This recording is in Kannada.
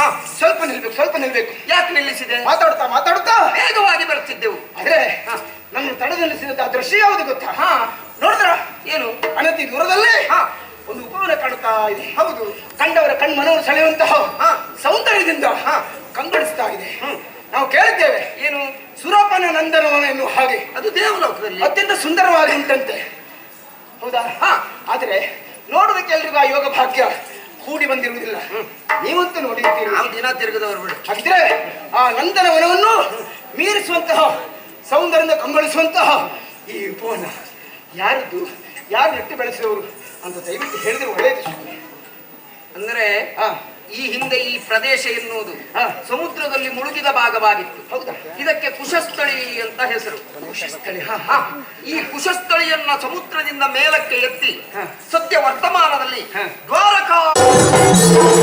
ನಿಲ್ಲಿಸಬೇಕು ಯಾಕೆ ನಿಲ್ಲಿಸಿದೆ? ಮಾತಾಡ್ತಾ ಮಾತಾಡ್ತಾ. ವೇಗವಾಗಿ ಬರುತ್ತಿದ್ದೆವು. ಆದ್ರೆ ಹಾ. ನನ್ನ ತಡೆ ನಿಲ್ಲಿಸಿದಂತ ದೃಶ್ಯ ಯಾವುದು ಗೊತ್ತಾ? ಹಾ. ನೋಡಿದ್ರ? ಏನು? ಅನತಿ ದೂರದಲ್ಲಿ ಹಾ. ಒಂದು ಉಪವನ ಕಾಣುತ್ತಾ ಇದೆ. ಹೌದು ಕಂಡವರ ಕಣ್ಮನವನ್ನು ಸೆಳೆಯುವಂತಹ ಹಾ. ಸೌಂದರ್ಯದಿಂದ ಹಾ. ಕಂಗೊಳಿಸ್ತಾ ಇದೆ. ನಾವು ಕೇಳಿದ್ದೇವೆ ಏನು? ಸುರಪನ ನಂದನವನ ಎನ್ನುವ ಹಾಗೆ. ಅದು ದೇವಲೋಕದಲ್ಲಿ. ಅತ್ಯಂತ ಸುಂದರವಾಗಿ ಉಂಟಂತೆ. ಹೌದಾ? ಹಾ. ಆದರೆ ನೋಡೋದಕ್ಕೆ ಎಲ್ರಿಗೂ ಆ ಯೋಗ ಭಾಗ್ಯ ಕೂಡಿ ಬಂದಿರುವುದಿಲ್ಲ. ನೀವಂತೂ ನೋಡಿರ್ತೀರಿ ನಾವು ದಿನ ತಿರುಗದವರು ಬಿಡು. ಹಾಗಿದ್ರೆ ಆ ನಂದನವನವನ್ನು ಮೀರಿಸುವಂತಹ ಸೌಂದರ್ಯದಿಂದ ಕಂಗೊಳಿಸುವಂತಹ ಈ ಉಪವನ ಯಾರದ್ದು? ಯಾರು ನೆಟ್ಟು ಬೆಳೆಸಿದವರು ಅಂತ ದಯವಿಟ್ಟು ಹೇಳಿದ್ರೆ ಒಳ್ಳೆಯದು. ಅಂದ್ರೆ ಈ ಹಿಂದೆ ಈ ಪ್ರದೇಶ ಎನ್ನುವುದು ಹಾ. ಸಮುದ್ರದಲ್ಲಿ ಮುಳುಗಿದ ಭಾಗವಾಗಿತ್ತು. ಹೌದಾ? ಇದಕ್ಕೆ ಕುಶಸ್ಥಳಿ ಅಂತ ಹೆಸರು. ಕುಶಸ್ಥಳಿ, ಹಾ, ಹಾ, ಈ ಕುಶಸ್ಥಳಿಯನ್ನ ಸಮುದ್ರದಿಂದ ಮೇಲಕ್ಕೆ ಎತ್ತಿ ಹಾ. ಸದ್ಯ ವರ್ತಮಾನದಲ್ಲಿ Thank you.